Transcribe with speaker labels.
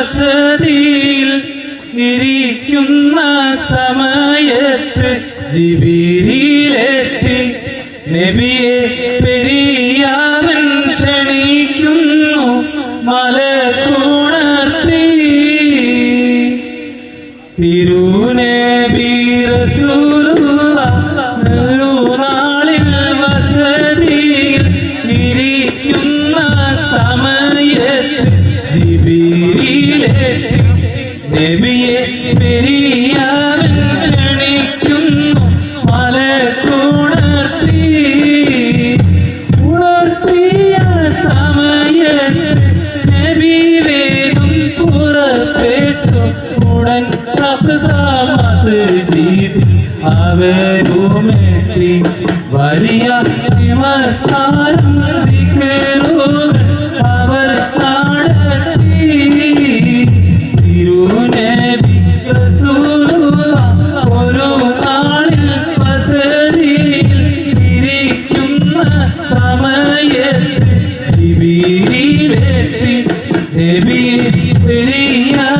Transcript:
Speaker 1: വസതിയിൽ ഇരിക്കുന്ന സമയത്ത് ജിബിരിയിലെത്തി നബിയെ പെരിയാവൻ ക്ഷണിക്കുന്നു മലക്കുണർത്തി. തിരുനബി റസൂലുള്ള നബിയെ പെരിയാവൻ ക്ഷണിക്കുന്നു മലക്കുണർത്തി ഉണർത്തിയ സമയത്ത് നബി വേദം പുറപ്പെട്ടു. ഉടൻ അവരുമെത്തി. വലിയ നമസ്കാരം ते